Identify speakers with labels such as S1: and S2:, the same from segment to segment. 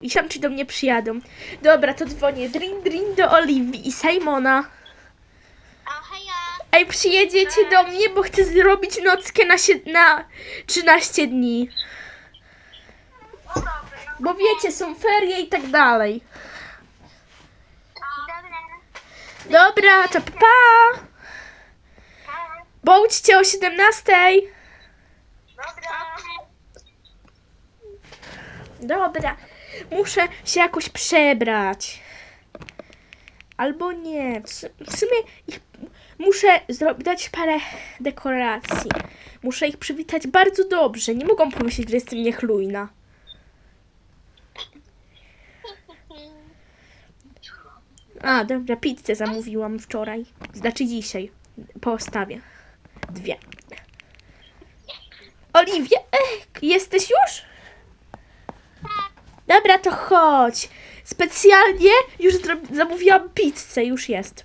S1: I tam ci do mnie przyjadą. Dobra, to dzwonię. Drin, drin do Oliwii i Simona. Ej, przyjedziecie do mnie, bo chcę zrobić nockę na, sie- na 13 dni. Bo wiecie, są ferie i tak dalej.
S2: Dobra.
S1: Dobra, to pa! Bądźcie o 17.
S2: Dobra.
S1: Muszę się jakoś przebrać. Albo nie. W, su- w sumie ich, muszę dać parę dekoracji. Muszę ich przywitać bardzo dobrze. Nie mogą pomyśleć, że jestem niechlujna. A, dobra, pizzę zamówiłam wczoraj. Znaczy dzisiaj. Postawię. Dwie. Oliwie, jesteś już? Dobra, to chodź. Specjalnie już zamówiłam pizzę, już jest.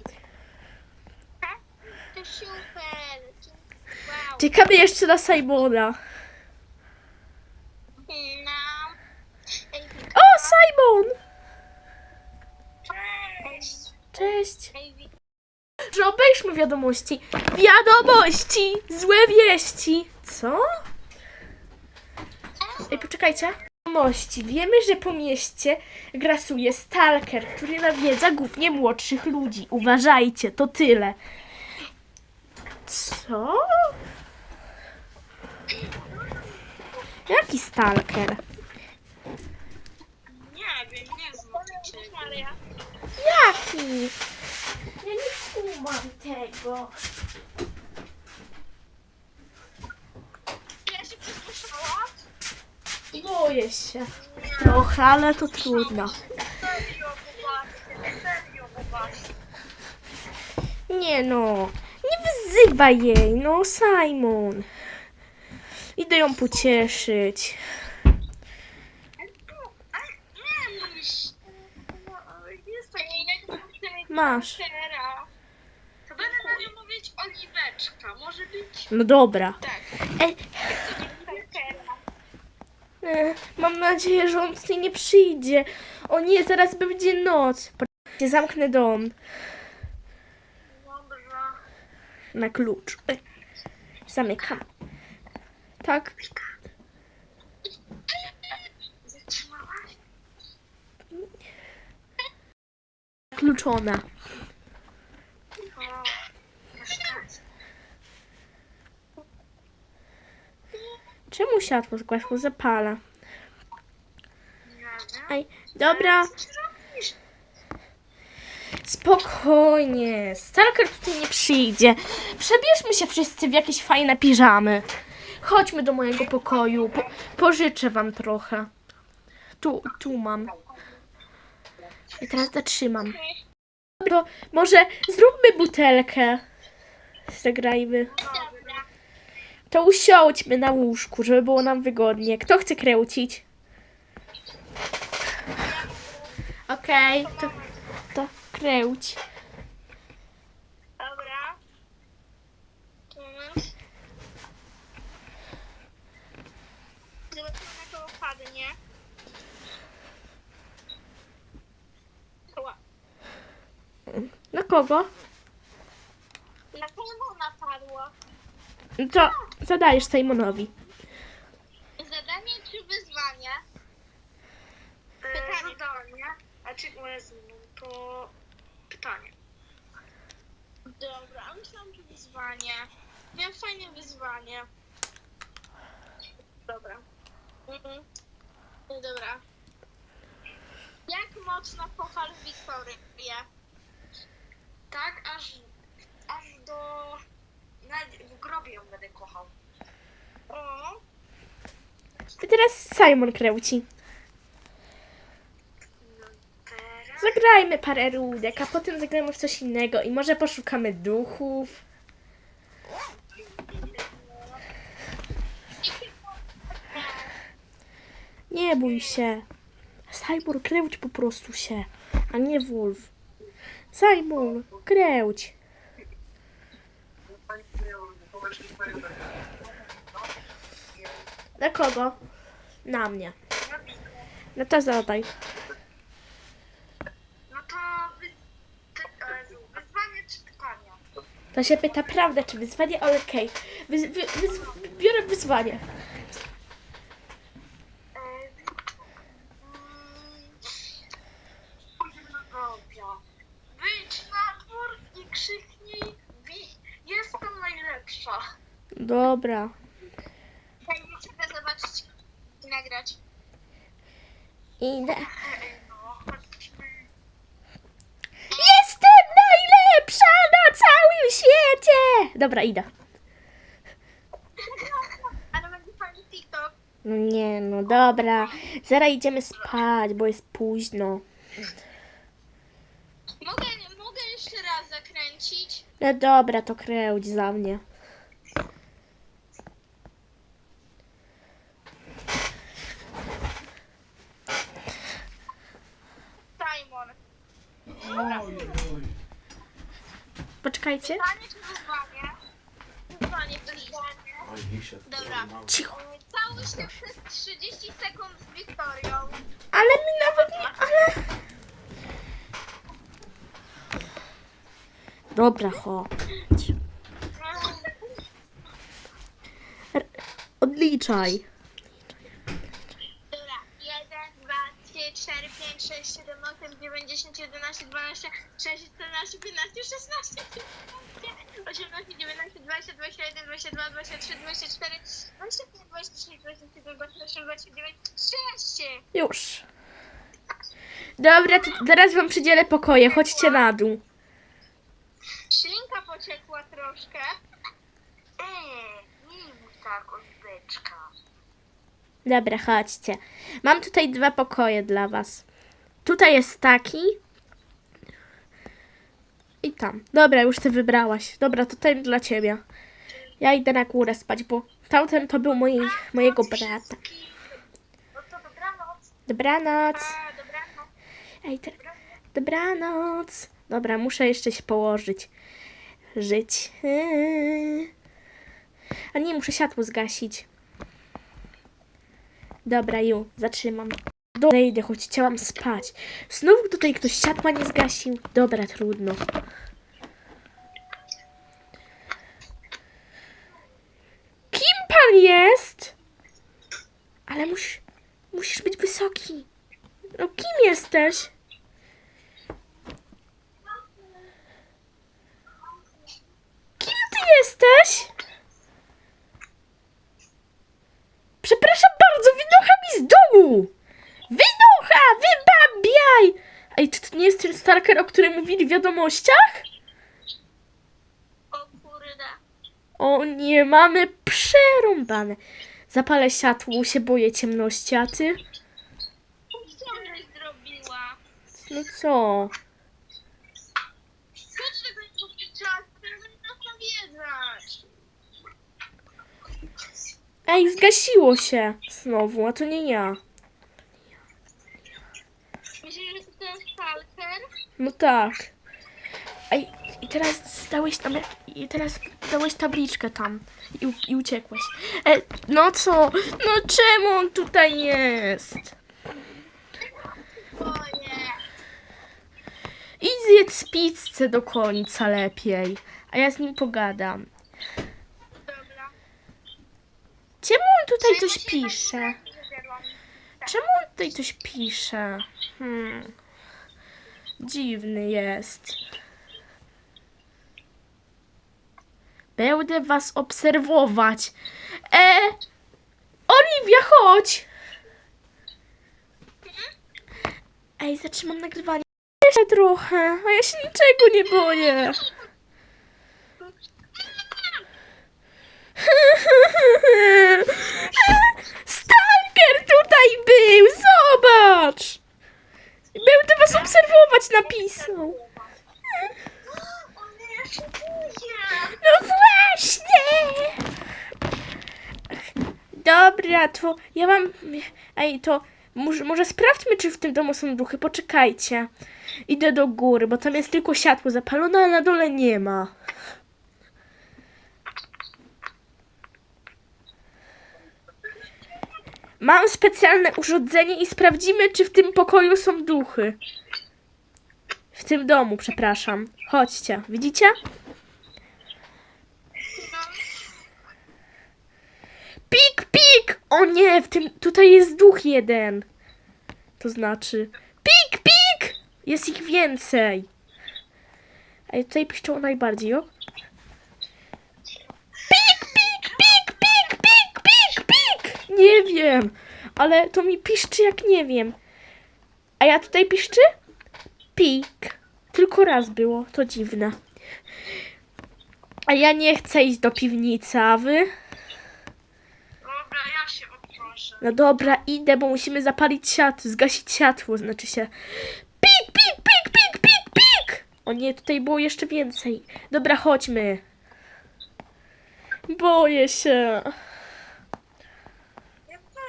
S2: To super. Wow.
S1: Czekamy jeszcze na Simona.
S2: No. Ej,
S1: O, Simon!
S2: Cześć.
S1: Cześć.
S2: Ej,
S1: Że obejrzmy wiadomości. Wiadomości! Złe wieści! Co? Ej, poczekajcie. Wiadomości. Wiemy, że po mieście grasuje stalker, który nawiedza głównie młodszych ludzi. Uważajcie, to tyle. Co? Jaki stalker?
S2: Nie wiem, nie znam.
S1: Jaki? Ja nie kumam tego.
S2: Ja się przesłyszałam?
S1: Boję się. Trochę, ale to trudno. Nie no, nie wyzywaj jej, no Simon. Idę ją pocieszyć. Masz.
S2: To będę na nią mówić oliweczka. Może być
S1: No dobra.
S2: tak.
S1: E, mam nadzieję, że on tutaj nie przyjdzie. O nie, zaraz będzie noc. Zamknę dom na klucz. E, Zamykam. Tak.
S2: Zatrzymałaś?
S1: Kluczona.
S2: O, jeszcze.
S1: Czemu światło zgasło? Zapala.
S2: Nie wiem.
S1: Ej, dobra. Spokojnie. Stalker tutaj nie przyjdzie. Przebierzmy się wszyscy w jakieś fajne piżamy. Chodźmy do mojego pokoju. Po, pożyczę wam trochę. Tu, tu mam. I teraz zatrzymam. Dobra, może zróbmy butelkę. Zagrajmy. To usiądźmy na łóżku, żeby było nam wygodnie. Kto chce kręcić? Okej, to, to kręć.
S2: Dobra. Zobaczymy na to opadnie. Ła.
S1: Na kogo?
S2: Na kogo napadło?
S1: No To zadajesz Simonowi.
S2: Zadanie czy wyzwanie? Pytanie. Zadanie. A czy to pytanie. Dobra, myślałam, że wyzwanie. Miałem fajne wyzwanie. Dobra. Mhm. No Dobra. Jak mocno kochasz Wiktorię? Tak, aż, aż do... Nawet w grobie ją będę kochał. O,
S1: I teraz Simon kręci.
S2: no teraz...
S1: Zagrajmy parę rundek, a potem zagrajmy w coś innego i może poszukamy duchów. Nie bój się. Simon, kręć po prostu się, a nie Wolf. Simon, kręć. Na kogo? Na mnie. No to zadaj.
S2: No to wy... e, wyzwanie czy pytania?
S1: To się pyta prawda, czy wyzwanie, ale okej. Wy, wy, wyz, biorę wyzwanie.
S2: E, mm, Dobra. Wyjdź na dwór i krzyknij "Wi- Jestem najlepsza.
S1: Dobra.
S2: Chciałbym ciebie zobaczyć i nagrać.
S1: Idę.
S2: Ej, no, chodźmy.
S1: Jestem najlepsza na całym świecie! Dobra, idę.
S2: Ale będzie fajny TikTok.
S1: No nie, no dobra. Zaraz idziemy spać, bo jest późno.
S2: Mogę, mogę jeszcze raz zakręcić?
S1: No dobra, to kręć za mnie.
S2: Simon.
S1: Poczekajcie.
S2: Pytanie czy. Dobra.
S1: Cicho.
S2: Całuj się przez 30 sekund z Wiktorią.
S1: Ale mi nawet nie... Ale... Dobra, chodź. R- Odliczaj.
S2: Dobra. 1, 2, 3, 4, 5, 6, 7, 8, 9, 10, 11, 12, 6, 14, 15, 16, 17, 18, 19, 20, 21, 22, 23, 24, 25, 26, 27, 28, 29, 30.
S1: Już. Dobra, to teraz wam przydzielę pokoje. Chodźcie na dół.
S2: Ślinka pociekła troszkę. Eee, nie mów tak, ozdeczka.
S1: Dobra, chodźcie. Mam tutaj dwa pokoje dla was. Tutaj jest taki. I tam. Dobra, już ty wybrałaś. Dobra, to ten dla ciebie. Ja idę na górę spać, bo tamten to był mojej, mojego brata.
S2: No to dobranoc.
S1: Dobranoc. Ej, te... dobranoc. Dobra, muszę jeszcze się położyć. Żyć. A nie, muszę światło zgasić. Dobra, ju, zatrzymam. Dobra, idę, choć chciałam spać. Znowu tutaj ktoś światła nie zgasił. Dobra, trudno. Kim pan jest? Ale musisz, musisz być wysoki. No kim jesteś? Kim ty jesteś? Przepraszam bardzo, wynocha mi z domu! Wynocha! Wybabiaj! Ej, czy to nie jest ten stalker, o którym mówili w wiadomościach?
S2: O kurde.
S1: O nie, mamy przerąbane. Zapalę światło, się boję ciemności, a ty?
S2: Co żeś zrobiła?
S1: No co?
S2: Nas nawiedzać.
S1: Ej, zgasiło się znowu, a to nie ja.
S2: Myślisz, że to ten stalker?
S1: No tak. I teraz dałeś tam, i teraz dałeś tabliczkę tam i, u- i uciekłeś. E, no co? No czemu on tutaj jest? Idź zjedz pizzę do końca lepiej, a ja z nim pogadam.
S2: Dobra.
S1: Czemu on tutaj coś pisze?
S2: tak zjadłam?
S1: Czemu on tutaj coś pisze? Hmm. Dziwny jest. Będę was obserwować. E, Oliwia, chodź! Ej, zatrzymam nagrywanie. Jeszcze trochę, a ja się niczego nie boję. Stalker tutaj był, zobacz! Będę was obserwować, napisał.
S2: On nie szykuje.
S1: No właśnie! Dobra, to ja mam... Ej, to może, może sprawdźmy, czy w tym domu są duchy. Poczekajcie. Idę do góry, bo tam jest tylko światło zapalone, a na dole nie ma. Mam specjalne urządzenie i sprawdzimy, czy w tym pokoju są duchy. W tym domu, przepraszam. Chodźcie, widzicie? Pik, pik! O nie, w tym tutaj jest duch jeden. To znaczy. Pik, pik! Jest ich więcej. Ej, tutaj piszczą najbardziej, o. Nie wiem, ale to mi piszczy jak nie wiem. A ja tutaj piszczy? Pik. Tylko raz było, to dziwne. A ja nie chcę iść do piwnicy, a wy?
S3: Dobra, ja się odproszę.
S1: No dobra, idę, bo musimy zapalić światło, zgasić światło, znaczy się. Pik, pik, pik, pik, pik, pik! O nie, tutaj było jeszcze więcej. Dobra, chodźmy. Boję się.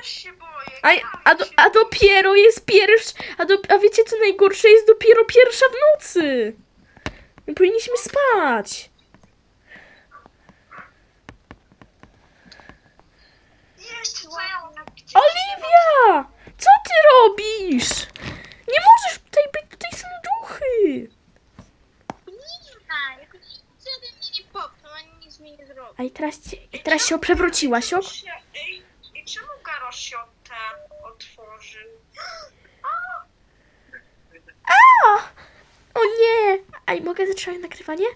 S3: Też się boję.
S1: A, a, do, a dopiero jest pierwszy. A, do, a wiecie co najgorsze? Jest dopiero pierwsza w nocy. My powinniśmy spać.
S3: Jeszcze
S1: Oliwia! Co ty robisz? Nie możesz tutaj być, tutaj są duchy.
S2: Nie, jakoś żaden mnie nie popchnął, ani nic mi nie zrobił.
S1: A i teraz, cię- i teraz się przewróciłaś, ok?
S3: Ej, się od ten otworzył?
S1: A! O nie! Ej, mogę zatrzymać nagrywanie?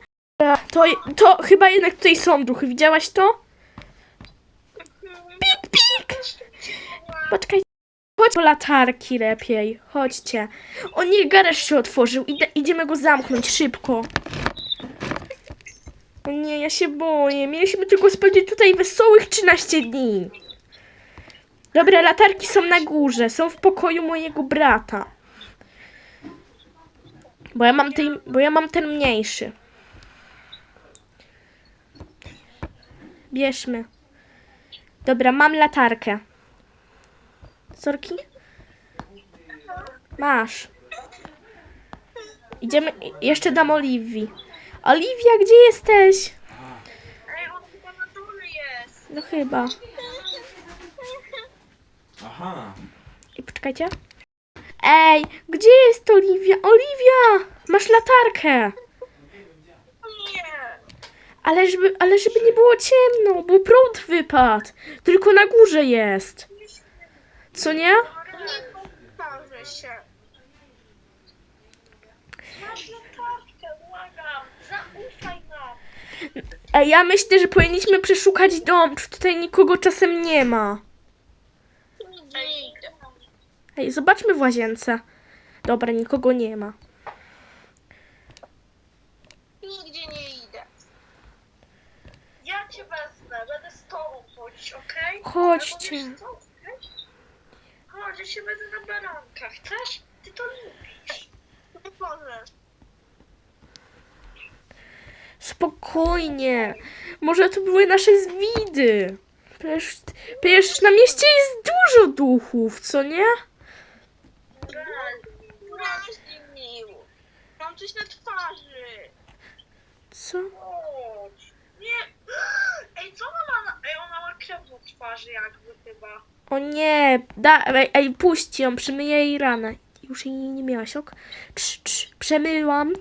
S1: Dobra, To, to chyba jednak tutaj są duchy. Widziałaś to? Pik, pik! Poczekaj. Chodź po latarki lepiej. Chodźcie. O nie, garaż się otworzył. Idę, idziemy go zamknąć szybko. O nie, ja się boję. Mieliśmy tylko spędzić tutaj wesołych 13 dni. Dobra, latarki są na górze. Są w pokoju mojego brata. Bo ja mam ten, bo ja mam ten mniejszy. Bierzmy. Dobra, mam latarkę. Sorki? Masz. Idziemy. Jeszcze dam Oliwii. Oliwia, gdzie jesteś?
S3: Ej, on chyba na dole jest.
S1: No chyba.
S4: Aha.
S1: I poczekajcie. Ej, gdzie jest Oliwia? Oliwia! Masz latarkę!
S3: Nie.
S1: Ale żeby, ale żeby nie było ciemno, bo prąd wypadł. Tylko na górze jest. Co nie?
S2: Nie się.
S3: Błagam. Zaufaj.
S1: Ej, ja myślę, że powinniśmy przeszukać dom, czy tutaj nikogo czasem nie ma.
S2: Ej,
S1: zobaczmy w łazience. Dobra, nikogo nie ma.
S2: nigdzie nie idę.
S3: Ja cię wezmę, będę z tobą chodzić, okej?
S1: Chodźcie.
S3: Ale wiesz co, chcesz? Chodź, ja się będę na barankach. Chcesz? Ty to lubisz.
S2: Nie możesz.
S1: Spokojnie. Może to były nasze zwidy. Przecież, przecież na mieście jest dużo duchów, co nie?
S2: Mam coś na twarzy.
S1: Co?
S3: Chodź. Nie. Ej, co ona ma na... Ej, ona ma krew na twarzy jakby chyba.
S1: O nie, da, ej, ej, puść ją, przemyję jej ranę. Już jej nie miałaś, ok? Cz, cz, przemyłam.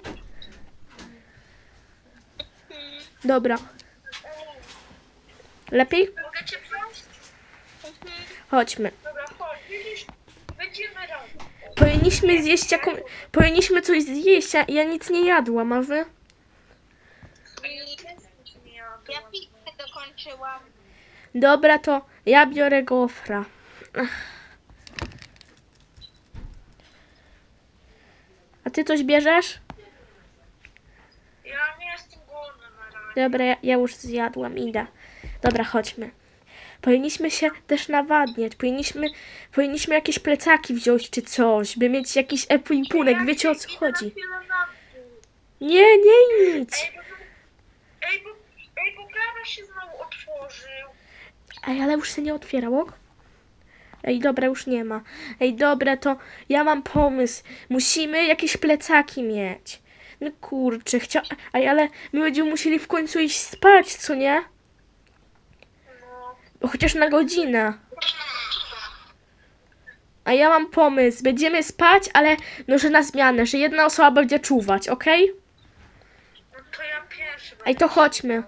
S1: Dobra. Lepiej?
S3: Mogę cię wziąć?
S1: Chodźmy.
S3: Dobra, chodź. Widzisz? Będziemy razem.
S1: Powinniśmy zjeść jaką... Powinniśmy coś zjeść, a ja nic nie jadłam, a wy?
S2: Ja pizzę dokończyłam.
S1: Dobra, to ja biorę gofra. A ty coś bierzesz?
S3: Ja nie jestem głodny na razie.
S1: Dobra, ja, ja już zjadłam, idę. Dobra, chodźmy. Powinniśmy się też nawadniać. Powinniśmy, powinniśmy jakieś plecaki wziąć czy coś, by mieć jakiś epuipunek.
S3: Ja
S1: Wiecie o co chodzi? Nie, nie idź.
S3: Ej, bo, ej, bo, ej, bo garaż się znowu otworzył.
S1: Ej, ale już się nie otwierał, ok? Ej, dobra, już nie ma. Ej, dobra, to ja mam pomysł. Musimy jakieś plecaki mieć. No kurczę, chcia... Ej, ale my będziemy musieli w końcu iść spać, co nie? Chociaż na godzinę. A ja mam pomysł. Będziemy spać, ale no, że na zmianę, że jedna osoba będzie czuwać, okej?
S3: No to ja pierwszy.
S1: Ej, to chodźmy.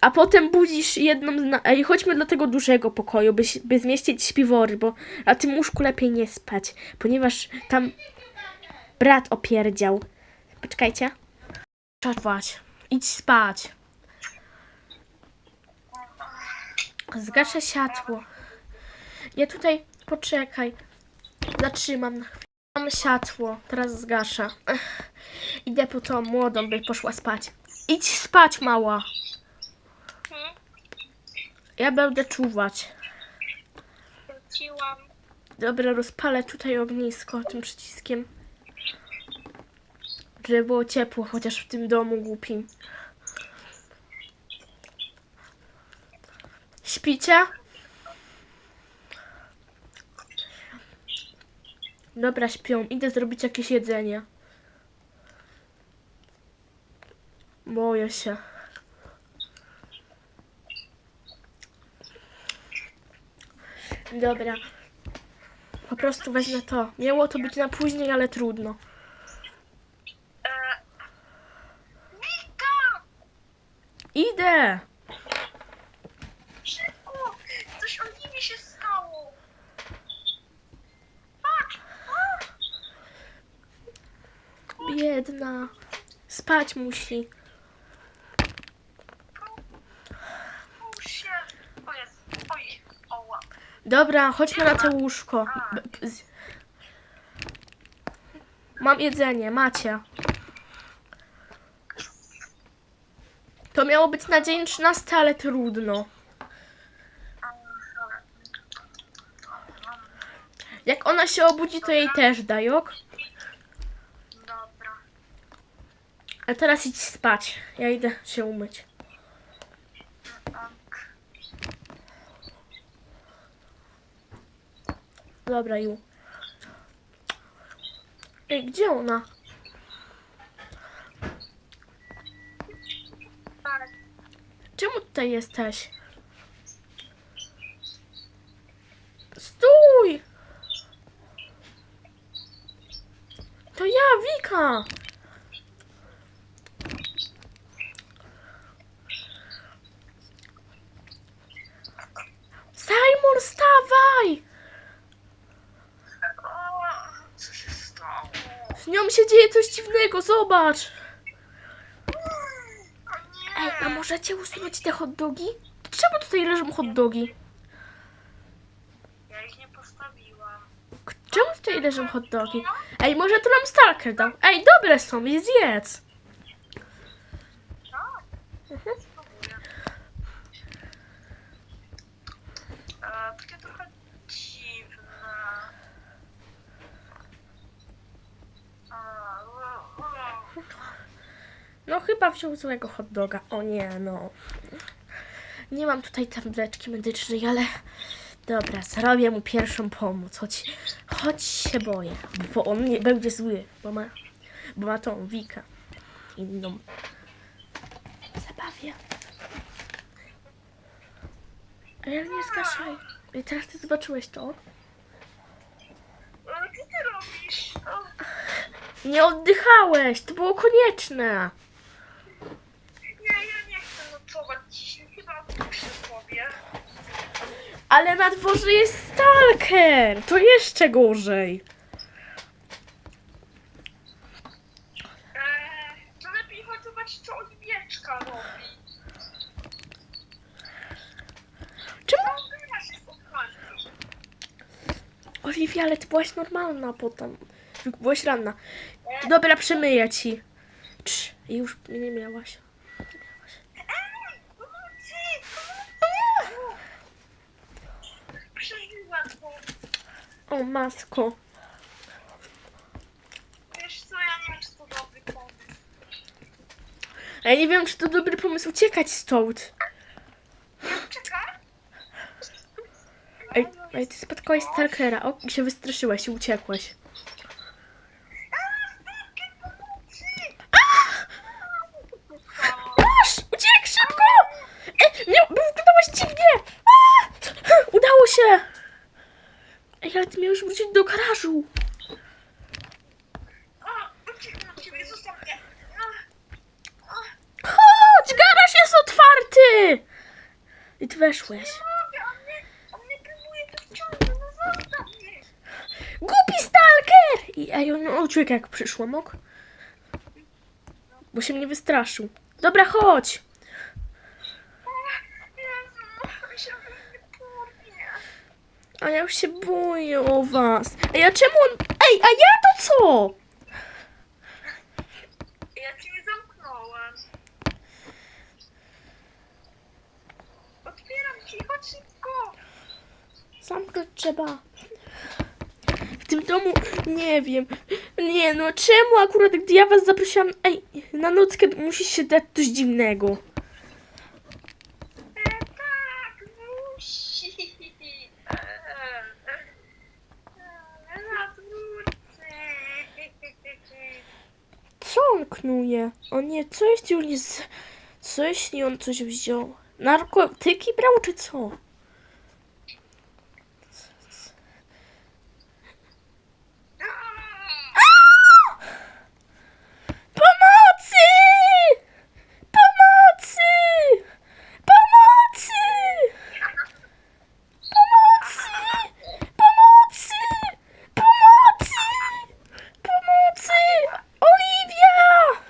S1: A potem budzisz jedną z na... Ej, chodźmy do tego dużego pokoju, by, by zmieścić śpiwory, bo na tym łóżku lepiej nie spać, ponieważ tam brat opierdział. Poczekajcie. Czarować. Idź spać. Zgaszę światło. Ja tutaj, poczekaj. Zatrzymam na chwilę. Mam światło, teraz zgaszę. Ech. Idę po tą młodą, by poszła spać. Idź spać, mała. Ja będę czuwać.
S2: Wróciłam.
S1: Dobra, rozpalę tutaj ognisko tym przyciskiem. Żeby było ciepło, chociaż w tym domu głupim. Śpicie? Dobra, śpią. Idę zrobić jakieś jedzenie. Boję się. Dobra. Po prostu wezmę to. Miało to być na później, ale trudno.
S3: E...
S1: Idę!
S3: Szybko! Coś o nimi się stało! Patrz! A!
S1: Biedna. Spać musi.
S3: Pomóż się! O jest! Oj! Oła!
S1: Dobra, chodźmy na to łóżko. B- b- z- Mam jedzenie, macie. To miało być na dzień 13, ale trudno. Jak ona się obudzi, to jej też daj, ok?
S3: Dobra.
S1: A teraz idź spać. Ja idę się umyć.
S3: Tak.
S1: Dobra, Ju. Ej, gdzie ona?
S3: Tak.
S1: Czemu tutaj jesteś? Stój! To ja, Wika! Simon, stawaj!
S3: O, co się stało?
S1: Z nią się dzieje coś dziwnego, zobacz! Ej, a możecie usunąć te hot dogi? Czemu tutaj leżą hot dogi?
S3: Ja ich nie postawiłam.
S1: Czemu tutaj leżą hot dogi? Ej, może to nam Stalker dał? Ej, dobre są, je zjedz!
S3: Tak.
S1: Mhm.
S3: Spróbuję. E, takie trochę dziwne. A, o, o.
S1: No chyba wziął złego hot doga. O nie, no. Nie mam tutaj tabletki medycznej, ale dobra, zrobię mu pierwszą pomoc. Choć, choć się boję, bo on nie będzie zły, bo ma, bo ma tą Wikę inną. Zabawię. Ale nie zgaszaj. I teraz ty zobaczyłeś to?
S3: Ale co ty robisz?
S1: Nie oddychałeś, to było konieczne.
S3: Nocować dzisiaj. Chyba muszę sobie.
S1: Ale na dworze jest stalker! To jeszcze gorzej.
S3: Eee, to lepiej chodź co Oliwieczka robi.
S1: Czemu?
S3: No, się.
S1: Oliwia, ale ty byłaś normalna potem. Byłaś ranna. Dobra, przemyję ci. Cz, już mnie nie miałaś.
S3: Ej, pomocy! Pomocy! Przeżyła to.
S1: O, matko.
S3: Wiesz co, ja nie wiem, czy to dobry pomysł.
S1: A ja nie wiem, czy to dobry pomysł uciekać stąd.
S3: Czekaj.
S1: Ej, ej ty spotkałaś stalkera. O, się wystraszyłaś i uciekłaś. Masz! Uciek szybko! Ej, nie, wyglądałaś dziwnie! A! Udało się! garażu.
S3: O, uciekam od ciebie, zostaw mnie. O,
S1: Chodź, garaż jest otwarty. I ty weszłeś.
S3: mogę, on mnie, on mnie próbuje tu wciągnąć, no zostaw mnie.
S1: Głupi stalker! I ej, on uciekł jak przyszłam, ok? Bo się mnie wystraszył. Dobra, chodź. A ja już się boję o was. Ej, a czemu on... Ej, a ja to co?
S3: Ja cię nie zamknąłem. Ci, chodź szybko.
S1: Zamknąć trzeba. W tym domu nie wiem. Nie no, czemu akurat gdy ja was zaprosiłam. Ej, na nockę musi się dać coś dziwnego.
S3: E, tak, musi. E, e, e, na wrócę.
S1: Co on knuje? O nie, co jeśli on jest. Co jeśli on coś wziął? Narkotyki brał czy co? Pomocy! Pomocy! Pomocy! Pomocy! Pomocy! Pomocy! Pomocy! Oliwia!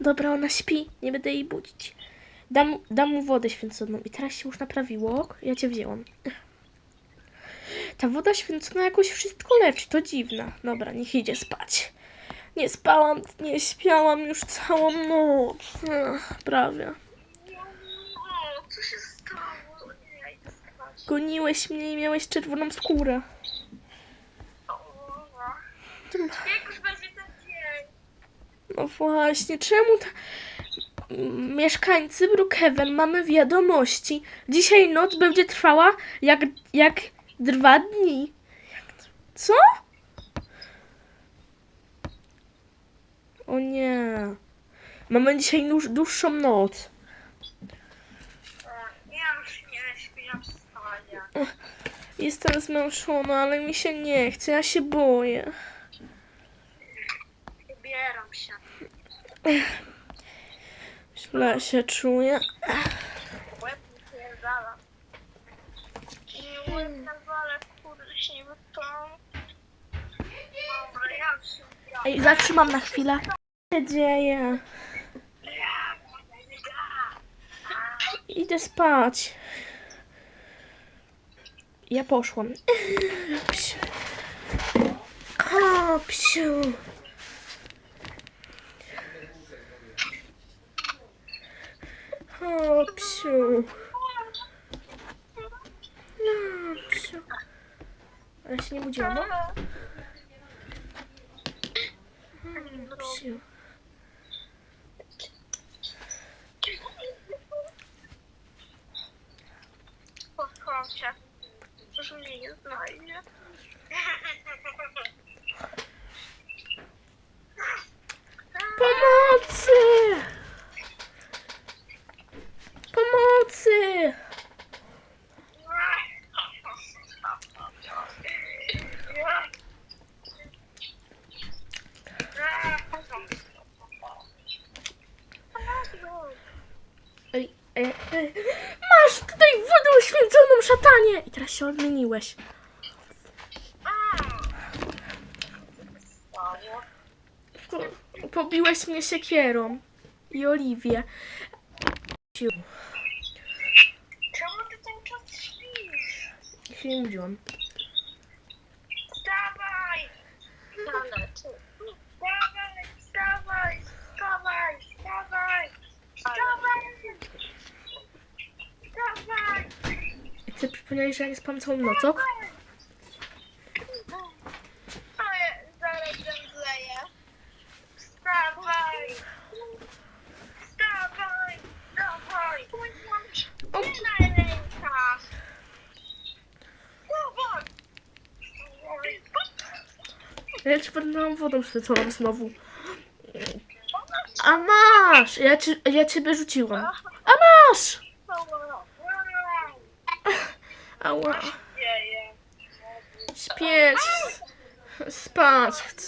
S1: Dobra, ona śpi. Nie będę jej budzić. Dam, dam mu wodę święconą. I teraz się już naprawiło. Ja cię wzięłam. Ta woda święcona jakoś wszystko leczy. To dziwne. Dobra, niech idzie spać. Nie spałam, nie śpiałam już całą noc. Ech, prawie.
S3: Co się stało? Nie, ja idę spać.
S1: Goniłeś mnie i miałeś czerwoną skórę.
S3: Jak już będzie ten dzień?
S1: No właśnie, czemu ta... Mieszkańcy Brookhaven mamy wiadomości. Dzisiaj noc będzie trwała jak, jak dwa dni. Co? O nie. Mamy dzisiaj dłuż, dłuższą noc.
S3: Ja już nie śpię.
S1: Jestem zmęczona, ale mi się nie chce. Ja się boję.
S3: Ubieram się.
S1: Źle się czuję.
S3: Ubieram.
S1: Ej, zatrzymam na chwilę. Co się dzieje? Idę spać. Ja poszłam. Psiu. O. O, psiu. No, psiu. Ale się nie budziłam, no? O, psiu.
S3: Spotkałam się, że mnie nie znajdzie.
S1: Pomocy! Pomocy! Ej, ej, ej. Masz tutaj wodę uświęconą, szatanie! I teraz się odmieniłeś. Po, pobiłeś mnie siekierą. I Oliwię. Siu,
S3: Czemu ty cały czas śpisz?
S1: Się nie budziłam. Że ja nie spałam całą noc, ok? Ja ci podlałam wodą święconą znowu. A masz! Ja, ci, ja ciebie rzuciłam. A masz!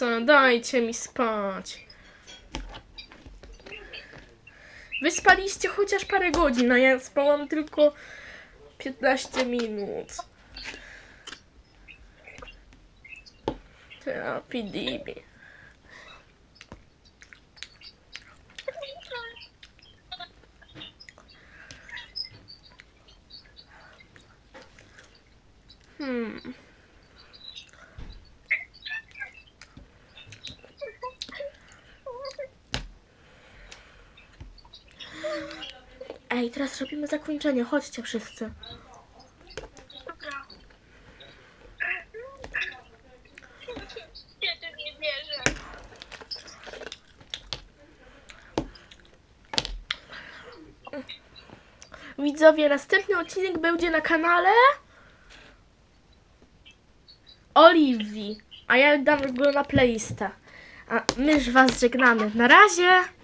S1: Dajcie mi spać. Wy spaliście chociaż parę godzin, a ja spałam tylko 15 minut. Terapii dibi. Hmm. Ej, teraz robimy zakończenie. Chodźcie wszyscy.
S3: Wierzę.
S1: Widzowie, następny odcinek będzie na kanale Oliwii, a ja dam go na playlistę. A my już was żegnamy. Na razie!